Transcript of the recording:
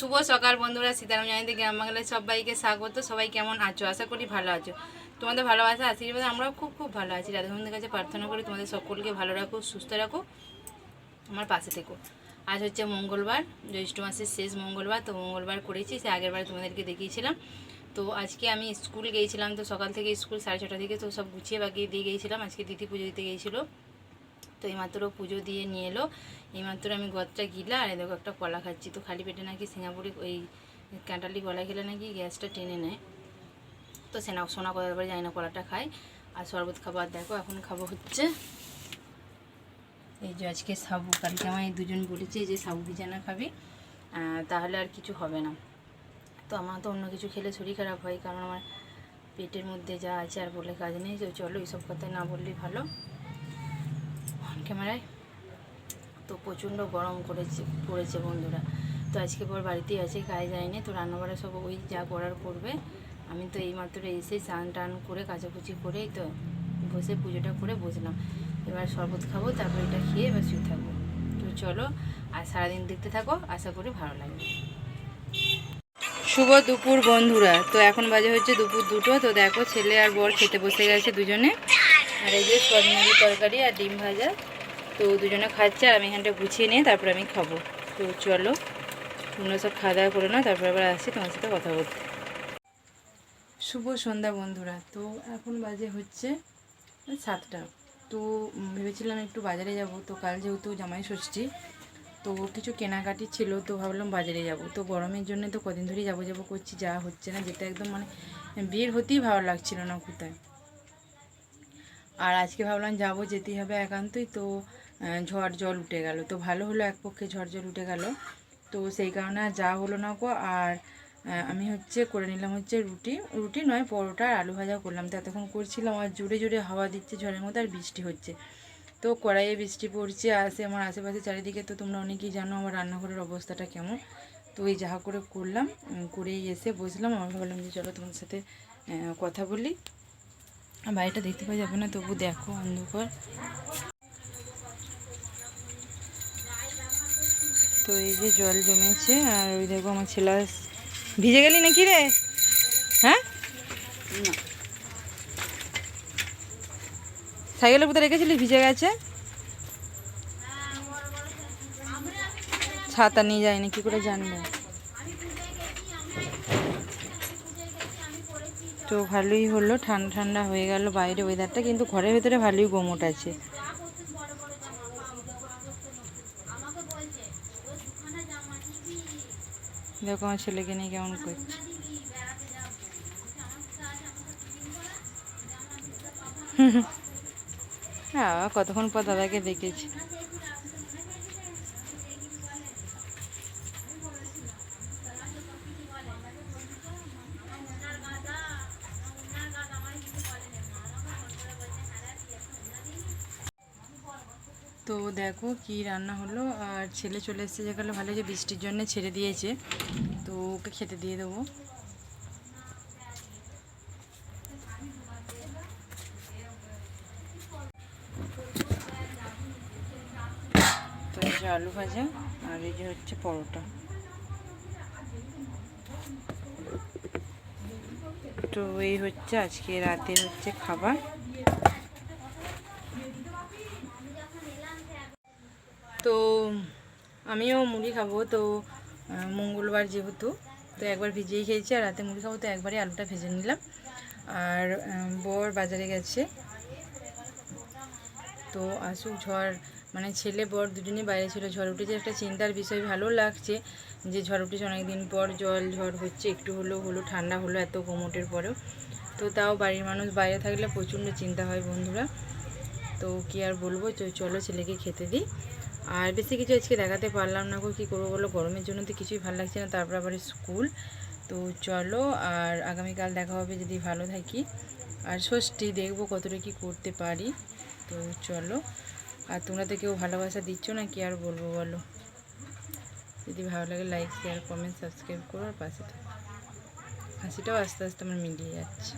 সকাল বন্ধুরা, সীতারাম জানিতে গ্রাম বাংলায় সবাইকে স্বাগত। সবাই কেমন আছো? আশা করি ভালো আছো। তোমাদের ভালোবাসা আশীর্বাদে আমরাও খুব খুব ভালো আছি। রাধাবন্ধুর কাছে প্রার্থনা করি তোমাদের সকলকে ভালো রাখো, সুস্থ রাখো, আমার পাশে থেকো। আজ হচ্ছে মঙ্গলবার, জ্যৈষ্ঠ মাসের শেষ মঙ্গলবার, তো মঙ্গলবার করেছি, সে আগের বার তোমাদেরকে দেখিয়েছিলাম। তো আজকে আমি স্কুল গিয়েছিলাম, তো সকাল থেকে স্কুল সাড়ে ছটা থেকে তো সব গুছিয়ে বাগিয়ে দিয়ে গিয়েছিলাম। আজকে দিদি পুজো দিতে গিয়েছিল। তো এইমাত্র পুজো দিয়ে নিয়ে এলো। এইমাত্র আমি গদটা গিলা আর দেখো একটা কলা খাচ্ছি। তো খালি পেটে নাকি সিঙ্গাপুরি ওই কাঁটালি কলা খেলে নাকি গ্যাসটা টেনে নেয়। তো সেনা, সোনা কলার পরে যাই না, কলাটা খাই আর শরবত খাবার দেখো এখন খাব হচ্ছে এই যে আজকে সাবু। কালকে আমায় দুজন বলেছে যে সাবু বিছানা খাবি। তাহলে আর কিছু হবে না। তো আমার তো অন্য কিছু খেলে শরীর খারাপ হয়, কারণ আমার পেটের মধ্যে যা আছে আর বলে কাজ নেই। তো চলো এইসব কথা না বললেই ভালো। ক্যামেরায় তো প্রচণ্ড গরম করেছে, পড়েছে বন্ধুরা। তো আজকে পর বাড়িতেই আছে কাজ যায়নি। তো রান্নাবাড়া সব ওই যা করার করবে। আমি তো এইমাত্র এসে স্নান টান করে, কাচাকুচি করেই তো বসে পুজোটা করে বসলাম। এবার শরবত খাব, তারপর এটা খেয়ে এবার শুয়ে থাকব। তো চলো, আর সারাদিন দেখতে থাকো, আশা করি ভালো লাগবে। শুভ দুপুর বন্ধুরা। তো এখন বাজে হচ্ছে দুপুর দুটো। তো দেখো ছেলে আর বর খেতে বসে গেছে দুজনে। আর এই যে সয়াবিন তরকারি আর ডিম ভাজা। তো দুজনে খাচ্ছে আর আমি এখানটা গুছিয়ে নিয়ে তারপর আমি খাব। তো চলো, তোমরা সব খাওয়া দাওয়া করে না তারপর আবার আসছি তোমার সাথে কথা বলতে। শুভ সন্ধ্যা বন্ধুরা, তো এখন বাজে হচ্ছে সাতটা। তো ভেবেছিলাম একটু বাজারে যাব, তো কাল যেহেতু জামাই ষষ্ঠী, তো কিছু কেনাকাটি ছিল, তো ভাবলাম বাজারে যাব। তো গরমের জন্য তো কদিন ধরেই যাব যাব করছি, যা হচ্ছে না, যেটা একদম মানে বিয়ের হতেই ভালো লাগছিল না কোথায়। আর আজকে ভাবলাম যাব যেতেই হবে একান্তই, তো ঝড় জল উঠে গেল। তো ভালো হলো এক পক্ষে ঝড় জল উঠে গেল। তো সেই কারণে আর যা হলো না গো, আর আমি হচ্ছে করে নিলাম হচ্ছে রুটি। রুটি নয়, পরোটা আর আলু ভাজা করলাম। তো এতক্ষণ করছিলাম আর জোরে জোরে হাওয়া দিচ্ছে, ঝড়ের মধ্যে আর বৃষ্টি হচ্ছে। তো কড়াইয়ে বৃষ্টি পড়ছে, আসে আমার আশেপাশে চারিদিকে। তো তোমরা অনেকেই জানো আমার রান্নাঘরের অবস্থাটা কেমন। তো এই যাহা করে করলাম করেই এসে বসলাম। আমার ভাবলাম যে চলো তোমার সাথে কথা বলি। বাড়িটা দেখতে পাওয়া যাবে না, তবু দেখো অন্ধকার। তো এই যে জল জমেছে আর ওই দেখো আমার ছেলে ভিজে গেলি নাকি রে? হ্যাঁ? সাইকেলের কোথায় রেখেছিলি ভিজে গেছে? ছাতা নিয়ে যায়নি কি করে জানবে? তো ভালোই হলো ঠান্ডা ঠান্ডা হয়ে গেল বাইরে ওয়েদারটা কিন্তু ঘরের ভেতরে ভালোই গোমট আছে। দেখো আমার ছেলেকে নিয়ে কেমন করছে। হ্যাঁ কতক্ষণ পর দাদাকে দেখেছি। তো দেখো কি রান্না হলো। আর ছেলে চলে এসেছে যেখানে ভালো যে বৃষ্টির জন্য ছেড়ে দিয়েছে। তো ওকে খেতে দিয়ে দেবো। তো যে আলু ভাজা, আর এই যে হচ্ছে পরোটা। তো এই হচ্ছে আজকে রাতের হচ্ছে খাবার। তো আমিও মুড়ি খাব, তো মঙ্গলবার যেহেতু, তো একবার ভিজিয়ে খেয়েছি, আর রাতে মুড়ি খাব, তো একবারই আলুটা ভেজে নিলাম। আর বর বাজারে গেছে। তো আসুক, ঝড় মানে ছেলে, বর দুজনেই বাইরে ছিল, ঝড় উঠেছে, একটা চিন্তার বিষয়, ভালো লাগছে যে ঝড় উঠেছে অনেকদিন পর, জল ঝড় হচ্ছে, একটু হলো হলো, ঠান্ডা হলো এত কোমটের পরেও। তো তাও বাড়ির মানুষ বাইরে থাকলে প্রচণ্ড চিন্তা হয় বন্ধুরা। তো কি আর বলব চলো ছেলেকে খেতে দিই। আর বেশি কিছু আজকে দেখাতে পারলাম না কী করব বলো? গরমের জন্য তো কিছুই ভালো লাগছে না, তারপর আবার স্কুল। তো চলো, আর আগামীকাল দেখা হবে যদি ভালো থাকি। আর ষষ্ঠী, দেখব কতটা কি করতে পারি। তো চলো, আর তোমরা তো কেউ ভালোবাসা দিচ্ছ না, কি আর বলব বলো? যদি ভালো লাগে লাইক শেয়ার কমেন্ট সাবস্ক্রাইব করো, আর পাশে থাকো। হাসিটাও আস্তে আস্তে আমার মিলিয়ে যাচ্ছে।